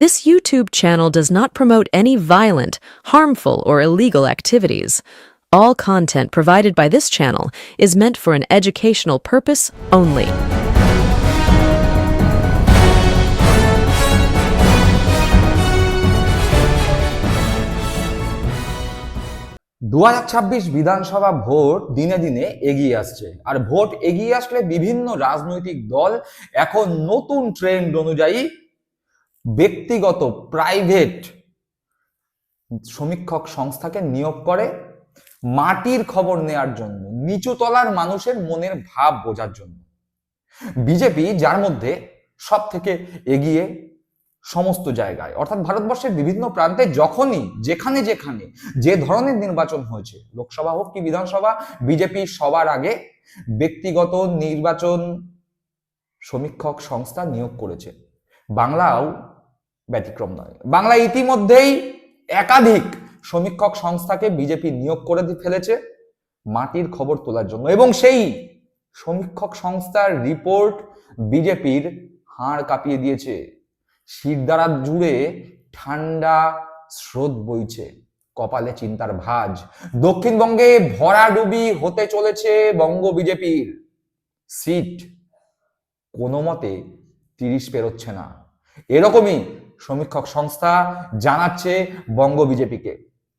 This YouTube channel does not promote any violent, harmful, or illegal activities. All content provided by this channel is meant for an educational purpose only. দু বিধানসভা vote দিনে দিনে এগিয়ে আসছে আর vote এগিয়ে আসলে বিভিন্ন রাজনৈতিক দল এখন নতুন ট্রেন্ড অনুযায়ী ব্যক্তিগত প্রাইভেট সমীক্ষক সংস্থাকে নিয়োগ করে মাটির খবর নেয়ার জন্য, নিচু তলার মানুষের মনের ভাব বোঝার জন্য। বিজেপি যার মধ্যে সব থেকে এগিয়ে সমস্ত জায়গায়, অর্থাৎ ভারতবর্ষের বিভিন্ন প্রান্তে যখনই, যেখানে যেখানে যে ধরনের নির্বাচন হয়েছে, লোকসভা হোক কি বিধানসভা বিজেপি সবার আগে ব্যক্তিগত নির্বাচন সমীক্ষক সংস্থা নিয়োগ করেছে। বাংলাও ব্যতিক্রম নয়। বাংলা ইতিমধ্যেই একাধিক সমীক্ষক সংস্থাকে বিজেপি নিয়োগ করে ফেলেছে মাটির খবর তোলার জন্য। এবং সেই সমীক্ষক সংস্থার রিপোর্ট বিজেপির হাড় কাঁপিয়ে দিয়েছে। শিরদাঁড়া জুড়ে ঠান্ডা স্রোত বইছে, কপালে চিন্তার ভাঁজ। দক্ষিণবঙ্গে ভরাডুবি হতে চলেছে বঙ্গ বিজেপির। সিট কোনো মতে তিরিশ পেরোচ্ছে না। এরকমই সমীক্ষক সংস্থা জানাচ্ছে বঙ্গ বিজেপিকে।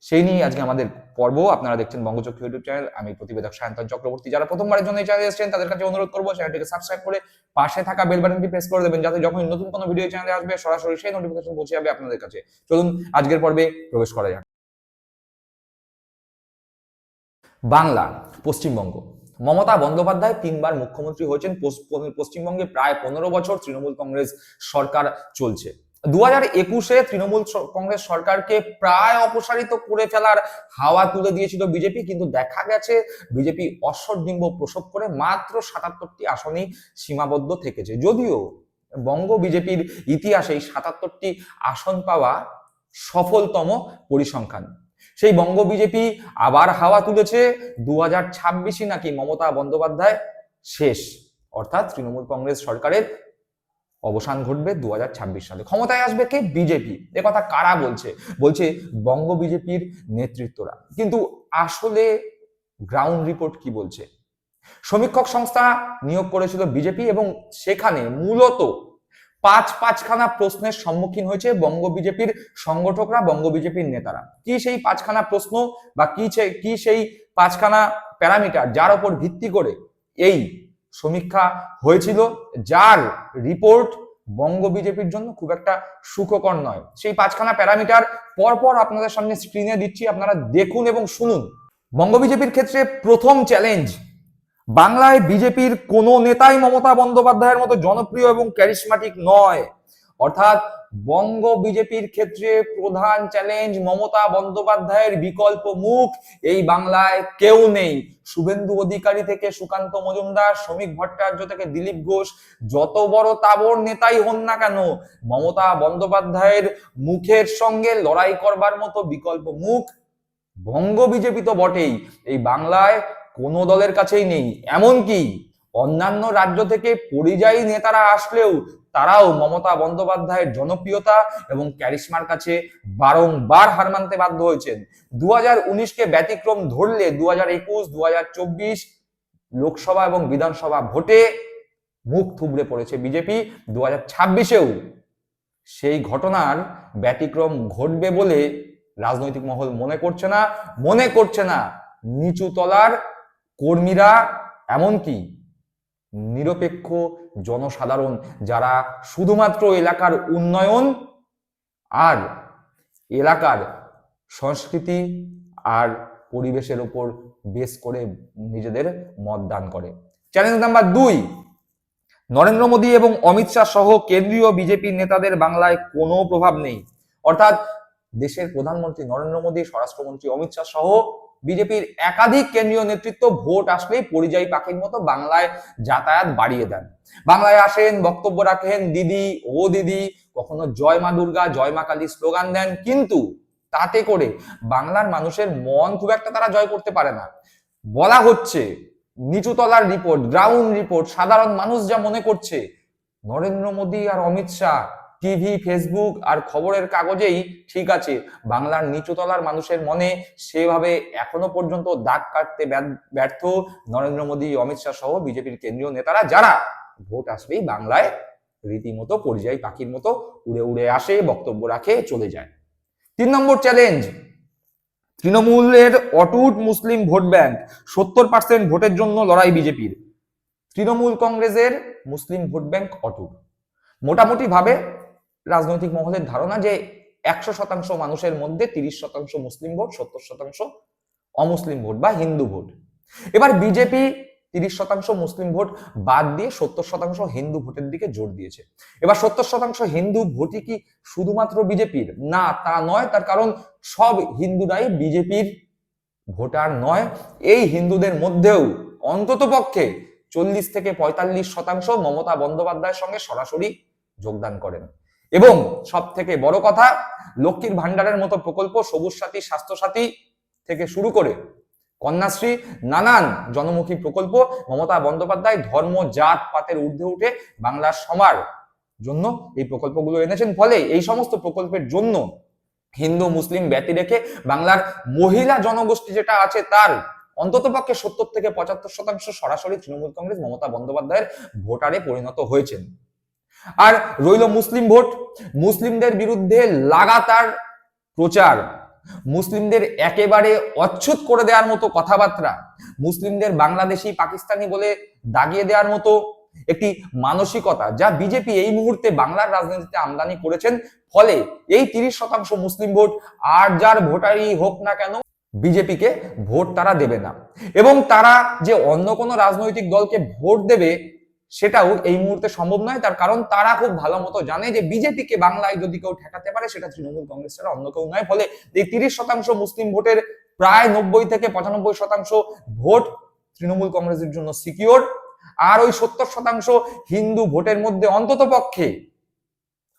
সেই নিয়ে আজকে আমাদের পর্ব। আপনারা দেখছেন বঙ্গচক্ষু ইউটিউব চ্যানেল। আমি প্রতিবেদক সায়ন্তন চক্রবর্তী। যারা প্রথমবারের জন্য এই চ্যানেলে এসেছেন, তাদের কাছে অনুরোধ করব চ্যানেলটিকে সাবস্ক্রাইব করে পাশে থাকা বেল বাটনটি প্রেস করে দেবেন, যাতে যখন নতুন কোনো ভিডিও চ্যানেলে আসবে, সরাসরি সেই নোটিফিকেশন পৌঁছে যাবে আপনাদের কাছে। চলুন, আজকের পর্বে প্রবেশ করা যাক। বাংলা, পশ্চিমবঙ্গ। মমতা বন্দ্যোপাধ্যায় তিনবার মুখ্যমন্ত্রী হয়েছেন। পশ্চিমবঙ্গে প্রায় পনেরো বছর তৃণমূল কংগ্রেস সরকার চলছে। দু একুশে তৃণমূল কংগ্রেস সরকারকে প্রায় অপসারিত করে ফেলার হাওয়া তুলে দিয়েছিল বিজেপি, কিন্তু দেখা গেছে বিজেপি অশ্বডিম্ব প্রসব করে মাত্র সাতাত্তরটি আসনেই সীমাবদ্ধ থেকেছে। যদিও বঙ্গ বিজেপির ইতিহাসে সাতাত্তরটি আসন পাওয়া সফলতম পরিসংখ্যান। সেই বঙ্গ বিজেপি আবার হাওয়া তুলেছে দু হাজার নাকি মমতা বন্দ্যোপাধ্যায় শেষ, অর্থাৎ তৃণমূল কংগ্রেস সরকারের অবসান ঘটবে দুহাজার ছাব্বিশ সালে। ক্ষমতায় আসবে কে? বিজেপি। কথা কারা বলছে? বলছে বঙ্গ বিজেপির নেতৃত্বরা। কিন্তু আসলে গ্রাউন্ড রিপোর্ট কি বলছে? সমীক্ষক সংস্থা নিয়োগ করেছিল বিজেপি এবং সেখানে মূলত পাঁচ পাঁচখানা প্রশ্নের সম্মুখীন হয়েছে বঙ্গ বিজেপির সংগঠকরা, বঙ্গ বিজেপির নেতারা। কি সেই পাঁচখানা প্রশ্ন বা কি কি সেই পাঁচখানা প্যারামিটার যার উপর ভিত্তি করে এই সমীক্ষা হয়েছিল, যার রিপোর্ট বঙ্গ বিজেপির জন্য খুব একটা সুখকর নয়। সেই পাঁচখানা প্যারামিটার পরপর আপনাদের সামনে স্ক্রিনে দিচ্ছি, আপনারা দেখুন এবং শুনুন। বঙ্গ বিজেপির ক্ষেত্রে প্রথম চ্যালেঞ্জ বাংলায় বিজেপির কোনো নেতাই মমতা বন্দ্যোপাধ্যায়ের মতো জনপ্রিয় এবং ক্যারিসমাটিক নয়। অর্থাৎ বঙ্গ বিজেপির ক্ষেত্রে প্রধান চ্যালেঞ্জ মমতা বন্দ্যোপাধ্যায়ের বিকল্প মুখ। এই বাংলায় কেউ নেই। শুভেন্দু অধিকারী থেকে সুকান্ত মজুমদার, শ্রমিক ভট্টাচার্য থেকে দিলীপ ঘোষ। যত বড় তাবর নেতাই হন না কেন, মমতা বন্দ্যোপাধ্যায়ের মুখের সঙ্গে লড়াই করবার মতো বিকল্প মুখ বঙ্গ বিজেপি তো বটেই। এই বাংলায় কোনো দলের কাছেই নেই। এমনকি অন্যান্য রাজ্য থেকে পরিযায়ী নেতারা আসলেও তারাও মমতা বন্দ্যোপাধ্যায়ের জনপ্রিয়তা এবং ক্যারিশমার কাছে বারংবার হার মানতে বাধ্য হয়েছেন। দু হাজার উনিশকে ব্যতিক্রম ধরলে দু হাজার একুশ দু হাজার চব্বিশ লোকসভা এবং বিধানসভা ভোটে মুখ থুবড়ে পড়েছে বিজেপি। দু হাজার ছাব্বিশেও সেই ঘটনার ব্যতিক্রম ঘটবে বলে রাজনৈতিক মহল মনে করছে না। মনে করছে না নিচু তলার কর্মীরা এমনকি নিরপেক্ষ জনসাধারণ যারা শুধুমাত্র এলাকার উন্নয়ন আর এলাকার সংস্কৃতি আর পরিবেশের উপর বেশ করে নিজেদের মত দান করে। চ্যালেঞ্জ নাম্বার দুই, নরেন্দ্র মোদী এবং অমিত শাহ সহ কেন্দ্রীয় বিজেপি নেতাদের বাংলায় কোনো প্রভাব নেই। অর্থাৎ দেশের প্রধানমন্ত্রী নরেন্দ্র মোদী, স্বরাষ্ট্রমন্ত্রী অমিত শাহ সহ বিজেপির একাধিক কেন্দ্রীয় নেতৃত্ব ভোট আসলেই পরিযায়ী পাখির মতো বাংলায় যাতায়াত বাড়িয়ে দেন। বাংলায় আসেন, বক্তব্য রাখেন, দিদি, ও দিদি, কখনো জয় মা দুর্গা, জয় মা কালী স্লোগান দেন, কিন্তু তাতে করে বাংলার মানুষের মন খুব একটা তারা জয় করতে পারে না। বলা হচ্ছে, নিচুতলার রিপোর্ট, গ্রাউন্ড রিপোর্ট, সাধারণ মানুষ যা মনে করছে, নরেন্দ্র মোদী আর অমিত শাহ টিভি, ফেসবুক আর খবরের কাগজেই ঠিক আছে। বাংলার নিচুতলার মানুষের মনে সেভাবে এখনও পর্যন্ত দাগ কাটতে ব্যর্থ- নরেন্দ্র মোদী, অমিত শাহ সহ বিজেপির কেন্দ্রীয় নেতারা, যারা ভোট আসবেই বাংলায় রীতিমতো পরিযায়ী পাখির মতো উড়ে উড়ে আসে, বক্তব্য রাখে, চলে যায়। তিন নম্বর চ্যালেঞ্জ তৃণমূলের অটুট মুসলিম ভোট ব্যাংক সত্তর পার্সেন্ট ভোটের জন্য লড়াই বিজেপির। তৃণমূল কংগ্রেসের মুসলিম ভোট ব্যাংক অটুট। মোটামুটি ভাবে রাজনৈতিক মহলের ধারণা যে একশো শতাংশ মানুষের মধ্যে তিরিশ শতাংশ মুসলিম ভোট, সত্তর শতাংশ অমুসলিম ভোট বা হিন্দু ভোট। এবার বিজেপি তিরিশ শতাংশ মুসলিম ভোট বাদ দিয়ে সত্তর শতাংশ হিন্দু ভোটের দিকে জোর দিয়েছে। এবার সত্তর শতাংশ হিন্দু ভোটই কি শুধুমাত্র বিজেপির? না, তা নয়, তার কারণ সব হিন্দুরাই বিজেপির ভোটার নয়। এই হিন্দুদের মধ্যেও অন্তত পক্ষে চল্লিশ থেকে পঁয়তাল্লিশ শতাংশ মমতা বন্দ্যোপাধ্যায়ের সঙ্গে সরাসরি যোগদান করেন। এবং সব থেকে বড় কথা, লক্ষ্মীর ভান্ডারের মতো প্রকল্প সবুজ সাথী, স্বাস্থ্য সাথী থেকে শুরু করে কন্যাশ্রী, নানান জনমুখী প্রকল্প মমতা বন্দ্যোপাধ্যায় ধর্ম, জাত, পাতের ঊর্ধ্বে উঠে বাংলার সমার জন্য এই প্রকল্পগুলো এনেছেন। ফলে এই সমস্ত প্রকল্পের জন্য হিন্দু, মুসলিম ব্যতি রেখে বাংলার মহিলা জনগোষ্ঠী যেটা আছে তার অন্তত পক্ষে সত্তর থেকে পঁচাত্তর শতাংশ সরাসরি তৃণমূল কংগ্রেস মমতা বন্দ্যোপাধ্যায়ের ভোটারে পরিণত হয়েছেন। আর রইল মুসলিম ভোট। মুসলিমদের বিরুদ্ধে লাগাতার প্রচার। মুসলিমদের একেবারে অচ্ছুত করে দেওয়ার মতো কথাবার্তা। মুসলিমদের বাংলাদেশি পাকিস্তানি বলে দাগিয়ে দেওয়ার মতো একটি মানসিকতা যা বিজেপি এই মুহূর্তে বাংলার রাজনীতিতে আমদানি করেছেন। ফলে এই তিরিশ শতাংশ মুসলিম ভোট আর যার ভোটারই হোক না কেন বিজেপিকে ভোট তারা দেবে না। এবং তারা যে অন্য কোনো রাজনৈতিক দলকে ভোট দেবে সেটাও এই মুহূর্তে সম্ভব নয়। তার কারণ তারা খুব ভালো মতো জানে যে বিজেপিকে বাংলায় যদি কেউ ঠেকাতে পারে, সেটা তৃণমূল কংগ্রেস ছাড়া অন্য কেউ নয়। ফলে এই তিরিশ শতাংশ মুসলিম ভোটের প্রায় নব্বই থেকে পঁচানব্বই শতাংশ ভোট তৃণমূল কংগ্রেসের জন্য সিকিওর। আর ওই সত্তর শতাংশ হিন্দু ভোটের মধ্যে অন্তত পক্ষে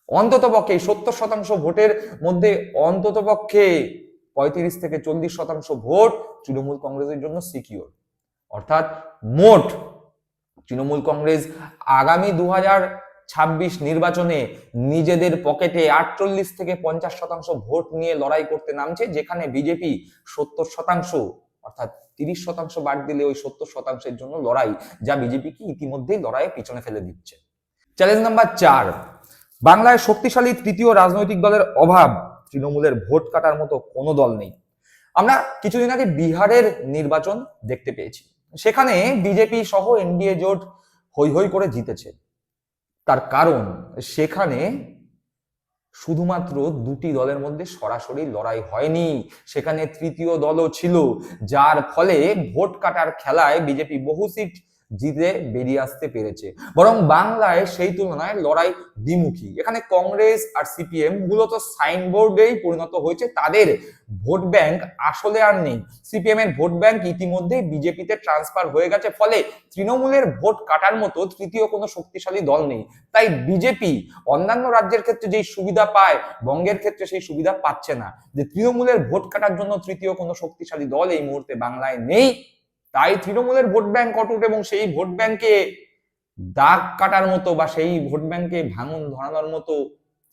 অন্তত পক্ষে সত্তর শতাংশ ভোটের মধ্যে অন্তত পক্ষে পঁয়ত্রিশ থেকে চল্লিশ শতাংশ ভোট তৃণমূল কংগ্রেসের জন্য সিকিওর। অর্থাৎ মোট তৃণমূল কংগ্রেস আগামী দু ছাব্বিশ নির্বাচনে নিজেদের পকেটে আটচল্লিশ থেকে পঞ্চাশ শতাংশ ভোট নিয়ে লড়াই করতে নামছে, যেখানে বিজেপি সত্তর শতাংশ, অর্থাৎ তিরিশ শতাংশ বাদ দিলে ওই সত্তর শতাংশের জন্য লড়াই, যা বিজেপিকে ইতিমধ্যেই লড়াইয়ে পিছনে ফেলে দিচ্ছে। চ্যালেঞ্জ নাম্বার চার, বাংলায় শক্তিশালী তৃতীয় রাজনৈতিক দলের অভাব, তৃণমূলের ভোট কাটার মতো কোনো দল নেই। আমরা কিছুদিন আগে বিহারের নির্বাচন দেখতে পেয়েছি। সেখানে বিজেপি সহ এনডিএ জোট হৈ হৈ করে জিতেছে। তার কারণ, সেখানে শুধুমাত্র দুটি দলের মধ্যে সরাসরি লড়াই হয়নি। সেখানে তৃতীয় দলও ছিল, যার ফলে ভোট কাটার খেলায় বিজেপি বহু সিট জিতে বেরিয়ে আসতে পেরেছে। বরং বাংলায় সেই তুলনায় লড়াই দ্বিমুখী। এখানে কংগ্রেস আর সিপিএম মূলত সাইনবোর্ডেই পরিণত হয়েছে। তাদের ভোট ব্যাংক আসলে আর নেই। সিপিএম এর ভোট ব্যাংক ইতিমধ্যেই বিজেপিতে ট্রান্সফার হয়ে গেছে। ফলে তৃণমূলের ভোট কাটার মতো তৃতীয় কোনো শক্তিশালী দল নেই। তাই বিজেপি অন্যান্য রাজ্যের ক্ষেত্রে যেই সুবিধা পায়, বঙ্গের ক্ষেত্রে সেই সুবিধা পাচ্ছে না। যে তৃণমূলের ভোট কাটার জন্য তৃতীয় কোনো শক্তিশালী দল এই মুহূর্তে বাংলায় নেই তাই তৃণমূলের ভোট ব্যাংক অটুট এবং সেই ভোট ব্যাংকে দাগ কাটার মতো বা সেই ভোট ব্যাংকে ভাঙন ধরানোর মতো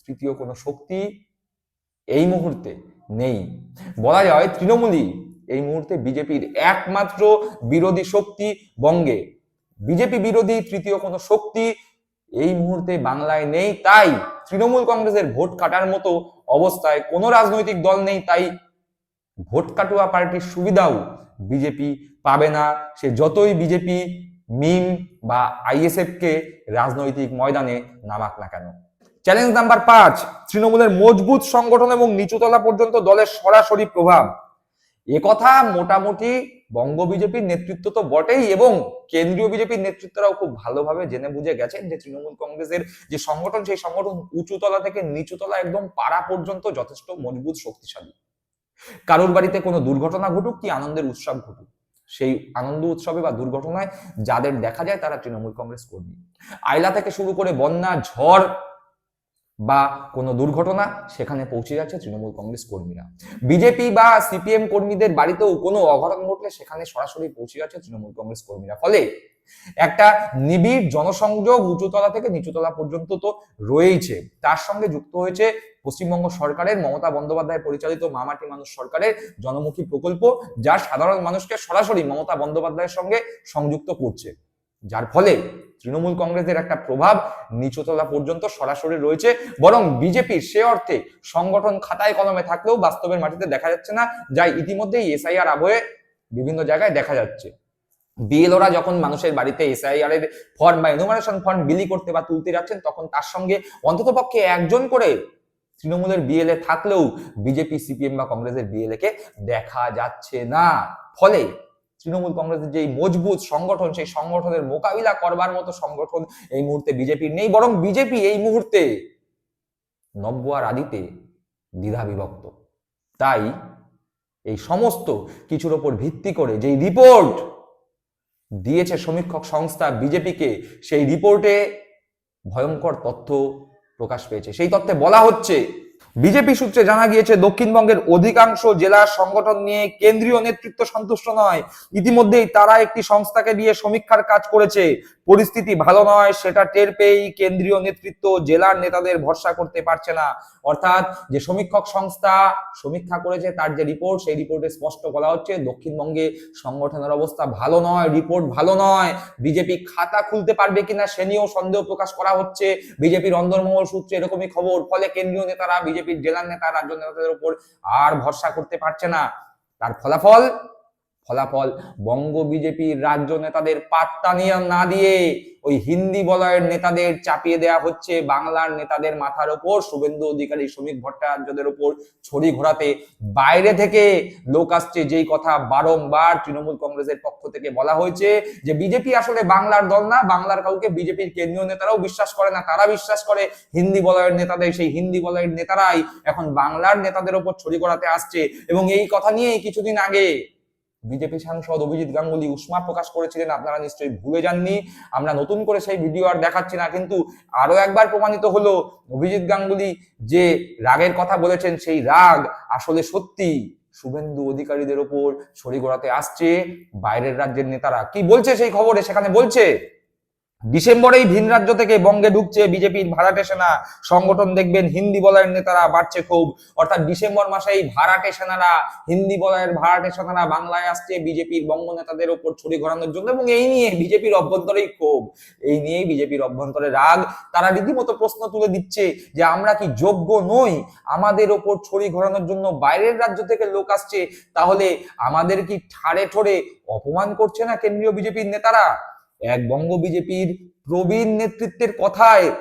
তৃতীয় কোনো শক্তি এই মুহূর্তে নেই। বলা যায় তৃণমূলই এই মুহূর্তে বিজেপির একমাত্র বিরোধী শক্তি বঙ্গে। বিজেপি বিরোধী তৃতীয় কোনো শক্তি এই মুহূর্তে বাংলায় নেই, তাই তৃণমূল কংগ্রেসের ভোট কাটার মতো অবস্থায় কোনো রাজনৈতিক দল নেই, তাই ভোট কাটুয়া পার্টির সুবিধাও বিজেপি পাবে না, সে যতই বিজেপি, মিম বা আইএসএফ কে রাজনৈতিক ময়দানে নামাক না কেন। চ্যালেঞ্জ নাম্বার পাঁচ, তৃণমূলের মজবুত সংগঠন এবং নিচুতলা পর্যন্ত দলের সরাসরি প্রভাব। একথা মোটামুটি বঙ্গ বিজেপির নেতৃত্ব তো বটেই এবং কেন্দ্রীয় বিজেপির নেতৃত্বরাও খুব ভালোভাবে জেনে বুঝে গেছেন যে তৃণমূল কংগ্রেসের যে সংগঠন, সেই সংগঠন উঁচুতলা থেকে নিচুতলা একদম পাড়া পর্যন্ত যথেষ্ট মজবুত শক্তিশালী। কারোর বাড়িতে কোনো দুর্ঘটনা ঘটুক, কি আনন্দের উৎসব ঘটুক। সেই আনন্দ উৎসবে বা দুর্ঘটনায় যাদের দেখা যায় তারা তৃণমূল কংগ্রেস কর্মী। আইলা থেকে শুরু করে বন্যা, ঝড় বা কোনো দুর্ঘটনা সেখানে পৌঁছে যাচ্ছে তৃণমূল কংগ্রেস কর্মীরা। বিজেপি বা সিপিএম কর্মীদের বাড়িতেও কোনো অঘটন ঘটলে সেখানে সরাসরি পৌঁছে যাচ্ছে তৃণমূল কংগ্রেস কর্মীরা। ফলে একটা নিবিড় জনসংযোগ উঁচুতলা থেকে নিচুতলা পর্যন্ত তো রয়েইছে। তার সঙ্গে যুক্ত হয়েছে পশ্চিমবঙ্গ সরকারের মমতা বন্দ্যোপাধ্যায় পরিচালিত মামাটি মানুষ সরকারের জনমুখী প্রকল্প যা সাধারণ মানুষকে সরাসরি মমতা বন্দ্যোপাধ্যায়ের সঙ্গে সংযুক্ত করছে। যার ফলে তৃণমূল কংগ্রেসের একটা প্রভাব নিচুতলা পর্যন্ত সরাসরি রয়েছে, বরং বিজেপির সে অর্থে সংগঠন খাতায় কলমে থাকলেও বাস্তবের মাটিতে দেখা যাচ্ছে না, যা ইতিমধ্যেই এসআইআর আবহে বিভিন্ন জায়গায় দেখা যাচ্ছে। বিএলওরা যখন মানুষের বাড়িতে এসআইআর এর ফর্ম বা এনুমারেশন ফর্ম বিলি করতে বা তুলতে যাচ্ছেন, তখন তার সঙ্গে অন্ততপক্ষে একজন করে তৃণমূলের বিএলএ থাকলেও বিজেপি সিপিএম বা কংগ্রেসের বিএলএ কে দেখা যাচ্ছে না। ফলে তৃণমূল কংগ্রেসের যে মজবুত সংগঠন, সেই সংগঠনের মোকাবিলা করবার মতো সংগঠন এই মুহূর্তে বিজেপির নেই, বরং বিজেপি এই মুহূর্তে নব্য আর আদিতে দ্বিধা বিভক্ত তাই এই সমস্ত কিছুর ওপর ভিত্তি করে যেই রিপোর্ট দিয়েছে সমীক্ষক সংস্থা বিজেপিকে সেই রিপোর্টে ভয়ঙ্কর তথ্য প্রকাশ পেয়েছে। সেই তথ্যে বলা হচ্ছে বিজেপি সূত্রে জানা গিয়েছে, দক্ষিণবঙ্গের অধিকাংশ জেলার সংগঠন নিয়ে কেন্দ্রীয় নেতৃত্ব সন্তুষ্ট নয়। ইতিমধ্যেই তারা একটি সংস্থাকে দিয়ে সমীক্ষার কাজ করেছে। পরিস্থিতি ভালো নয়, সেটা টের পেয়েই কেন্দ্রীয় নেতৃত্ব জেলার নেতাদের ভরসা করতে পারছে না। অর্থাৎ যে সমীক্ষক সংস্থা সমীক্ষা করেছে, তার যে রিপোর্ট, সেই রিপোর্টে স্পষ্ট বলা হচ্ছে, দক্ষিণবঙ্গে সংগঠনের অবস্থা ভালো নয়, রিপোর্ট ভালো নয়। বিজেপি খাতা খুলতে পারবে কিনা, সে নিয়েও সন্দেহ প্রকাশ করা হচ্ছে। বিজেপির অন্দরমহল সূত্রে এরকমই খবর, ফলে কেন্দ্রীয় নেতারা বিজেপির জেলার নেতা রাজ্য নেতাদের উপর আর ভরসা করতে পারছে না। তার ফলাফল ফলাফল বঙ্গ বিজেপির রাজ্য নেতাদের পাত্তা নিয়ে না দিয়ে ওই হিন্দি বলয়ের নেতাদের চাপিয়ে দেয়া হচ্ছে। বাংলার নেতাদের মাথার ওপর, শুভেন্দু অধিকারী, শ্রমিক ভট্টাচার্যদের উপর ছড়ি ঘোরাতে। বাইরে থেকে লোক আসছে যেই কথা বারংবার তৃণমূল কংগ্রেসের পক্ষ থেকে বলা হয়েছে যে বিজেপি আসলে বাংলার দল না, বাংলার কাউকে বিজেপির কেন্দ্রীয় নেতারাও বিশ্বাস করে না, তারা বিশ্বাস করে হিন্দি বলয়ের নেতাদের, সেই হিন্দি বলয়ের নেতারাই এখন বাংলার নেতাদের ওপর ছড়ি ঘোরাতে আসছে। এবং এই কথা নিয়েই কিছুদিন আগে বিজেপি সাংসদ অভিজিৎ গাঙ্গুলি উষ্মা প্রকাশ করেছিলেন, আপনারা নিশ্চয়ই ভুলে যাননি। আমরা নতুন করে সেই ভিডিও আর দেখাচ্ছি না, কিন্তু আরও একবার প্রমাণিত হলো, অভিজিৎ গাঙ্গুলি যে রাগের কথা বলেছেন, সেই রাগ আসলে সত্যি। শুভেন্দু অধিকারীদের ওপর ছড়ি গড়াতে আসছে, বাইরের রাজ্যের নেতারা। কি বলছে সেই খবরে? সেখানে বলছে ডিসেম্বরেই ভিন রাজ্য থেকে বঙ্গে ঢুকছে বিজেপির ভাড়াটে সেনা। সংগঠন দেখবেন হিন্দি বলয়ের নেতারা বাড়ছে খুব। অর্থাৎ ডিসেম্বর মাসেই ভাড়াটে সেনারা, হিন্দি বলয়ের ভাড়াটে সেনারা বাংলায় আসছে বিজেপির বঙ্গ নেতাদের ওপর ছড়ি ঘোরানোর জন্য এবং এই নিয়ে বিজেপির অভ্যন্তরেই ক্ষোভ। এই নিয়েই বিজেপির অভ্যন্তরে রাগ। তারা রীতিমতো প্রশ্ন তুলে দিচ্ছে যে, আমরা কি যোগ্য নই? আমাদের ওপর ছড়ি ঘোরানোর জন্য বাইরের রাজ্য থেকে লোক আসছে। তাহলে আমাদের কি ঠাড়ে ঠোড়ে অপমান করছে না কেন্দ্রীয় বিজেপির নেতারা? এক বঙ্গ বিজেপির প্রবীণ নেতৃত্বের কথায়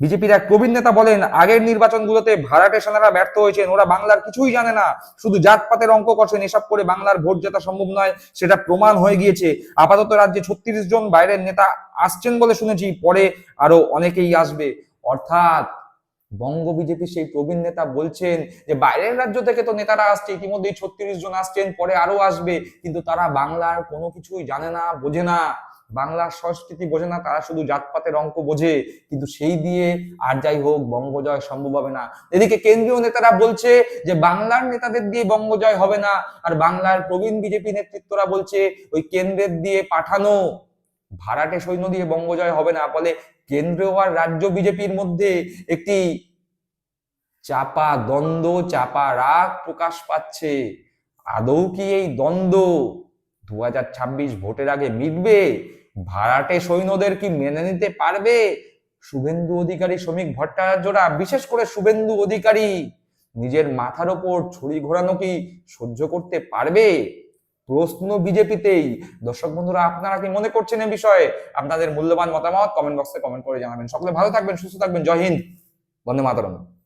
বিজেপির এক প্রবীণ নেতা বলেন, আগের নির্বাচনগুলোতে ভাড়াটে সেনারা ব্যর্থ হয়েছেন, ওরা বাংলার কিছুই জানে না। শুধু জাতপাতের অঙ্ক কষেন, এসব করে বাংলার ভোট জেতা সম্ভব নয়, সেটা প্রমাণ হয়ে গিয়েছে। আপাতত রাজ্যে ছত্রিশ জন বাইরের নেতা আসছেন বলে শুনেছি, পরে আরও অনেকেই আসবে। অর্থাৎ বঙ্গ বিজেপি সেই প্রবীণ নেতা বলছেন যে, বাইরের রাজ্য থেকে তো নেতারা আসছে, ইতিমধ্যেই ছত্রিশ জন আসছেন, পরে আরও আসবে। কিন্তু তারা বাংলার কোনো কিছুই জানে না, বোঝে না। বাংলার সংস্কৃতি বোঝে না, তারা শুধু জাতপাতের অঙ্ক বোঝে। কিন্তু সেই দিয়ে আর যাই হোক, বঙ্গজয় সম্ভব হবে না। এদিকে কেন্দ্রীয় নেতারা বলছে যে, বাংলার নেতাদের দিয়ে বঙ্গজয় হবে না। আর বাংলার প্রবীণ বিজেপি নেতৃত্বরা বলছে, ওই কেন্দ্রের দিয়ে পাঠানো, ভাড়াটে সৈন্য দিয়ে বঙ্গজয় হবে না। ফলে কেন্দ্র আর রাজ্য বিজেপির মধ্যে একটি চাপা দ্বন্দ্ব, চাপা রাগ প্রকাশ পাচ্ছে। আদৌ কি এই দ্বন্দ্ব দুহাজার ছাব্বিশ ভোটের আগে মিটবে? ভাড়াটে সৈন্যদের কি মেনে নিতে পারবে? শুভেন্দু অধিকারী, শ্রমিক ভট্টাচার্যরা, বিশেষ করে শুভেন্দু অধিকারী, নিজের মাথার ওপর ছুরি ঘোরানো কি সহ্য করতে পারবে? প্রশ্ন বিজেপিতেই। দর্শক বন্ধুরা, আপনারা কি মনে করছেন এই বিষয়ে? আপনাদের মূল্যবান মতামত কমেন্ট বক্সে কমেন্ট করে জানাবেন। সকলে ভালো থাকবেন, সুস্থ থাকবেন। জয় হিন্দ। বন্দে মাতরম।